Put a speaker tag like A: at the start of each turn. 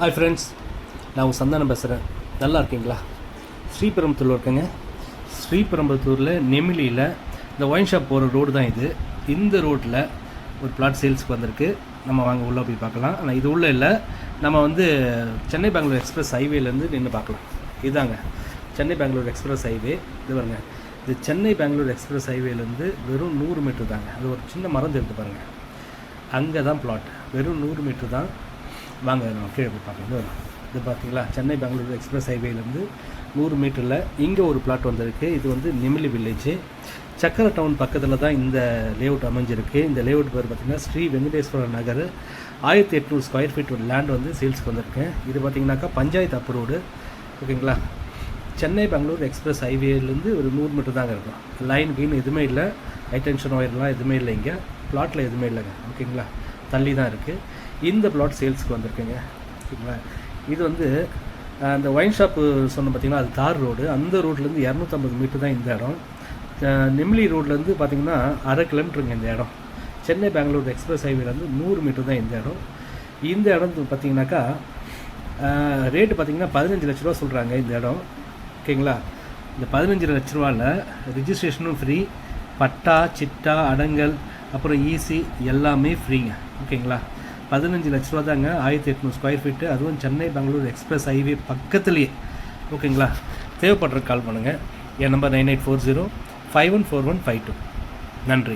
A: Hi friends நான் உங்கள் சந்தானம் பேசுகிறேன் நல்லா இருக்கீங்களா? ஸ்ரீபெரும்புத்தூரில் இருக்கேங்க. ஸ்ரீபெரும்புத்தூரில் நெமிலியில் இந்த ஒயின் ஷாப் போகிற ரோடு தான் இது. இந்த ரோட்டில் ஒரு பிளாட் சேல்ஸ்க்கு வந்திருக்கு. நம்ம வாங்க உள்ளே போய் பார்க்கலாம். ஆனால் இது உள்ளே இல்லை. நம்ம வந்து சென்னை பெங்களூர் எக்ஸ்பிரஸ் ஹைவேலேருந்து நின்று பார்க்கலாம். இதாங்க. Chennai Bangalore express highway. இது பாருங்க. இது சென்னை பெங்களூர் எக்ஸ்பிரஸ் ஹைவேலேருந்து வெறும் நூறு மீட்ரு தாங்க. அது ஒரு சின்ன மரம் தெரிஞ்சு பாருங்கள் அங்கே தான் பிளாட் வெறும் நூறு மீட்ரு தான் வாங்க நம்ம கீழே போய் பார்க்கலாம். இது பார்த்தீங்களா? சென்னை பெங்களூர் எக்ஸ்பிரஸ் ஹைவேலேருந்து நூறு மீட்டரில் இங்கே ஒரு பிளாட் வந்திருக்கு. இது வந்து நிமிலி வில்லேஜ் சக்கரை டவுன் பக்கத்தில் தான் இந்த லேஅவுட் அமைஞ்சிருக்கு. இந்த லேஅவுட் பேர் பார்த்தீங்கன்னா ஸ்ரீ வெங்கடேஸ்வர நகர். ஆயிரத்தி எட்நூறு ஸ்கொயர் ஃபீட் ஒரு லேண்ட் வந்து சேல்ஸ்க்கு வந்திருக்கு. இது பார்த்திங்கனாக்கா பஞ்சாயத்து அப்ரூவ்டு ஓகேங்களா? சென்னை பெங்களூர் எக்ஸ்பிரஸ் ஹைவேலேருந்து ஒரு நூறு மீட்டர் தாங்க இருக்கும். லைன் கீன் எதுவுமே இல்லை. ஹை டென்ஷன் ஒயர்லாம் எதுவுமே இல்லை இங்கே. பிளாட்டில் எதுவுமே இல்லைங்க. ஓகேங்களா? தள்ளி தான் இருக்குது இந்த பிளாட் சேல்ஸ்க்கு வந்திருக்குங்க. ஓகேங்களா இது வந்து அந்த ஒயின் ஷாப்பு சொன்ன பார்த்தீங்கன்னா அது தார் ரோடு அந்த ரோட்லேருந்து இரநூத்தம்பது மீட்டர் தான் இந்த இடம். நிம்லி நெம்லி ரோட்லேருந்து பார்த்தீங்கன்னா அரை கிலோமீட்டருங்க இந்த இடம். சென்னை பெங்களூர் எக்ஸ்பிரஸ் ஹைவேலேருந்து நூறு மீட்டர் தான் இந்த இடம். இந்த இடம் பார்த்தீங்கன்னாக்கா ரேட்டு பார்த்தீங்கன்னா பதினஞ்சு லட்ச ரூபா சொல்கிறாங்க இந்த இடம். ஓகேங்களா? இந்த பதினஞ்சு லட்ச ரூபாவில் ரிஜிஸ்ட்ரேஷனும் ஃப்ரீ பட்டா சிட்டா அடங்கல் அப்புறம் ஈசி எல்லாமே ஃப்ரீங்க ஓகேங்களா? பதினஞ்சு லட்ச ரூபா தாங்க ஆயிரத்தி எட்நூறு ஸ்கொயர் ஃபீட்டு அதுவும் சென்னை பெங்களூர் எக்ஸ்பிரஸ் ஹைவே பக்கத்துலேயே. ஓகேங்களா தேவைப்படுற கால் பண்ணுங்கள் என் number nine eight four zero five one four one five two நன்றி.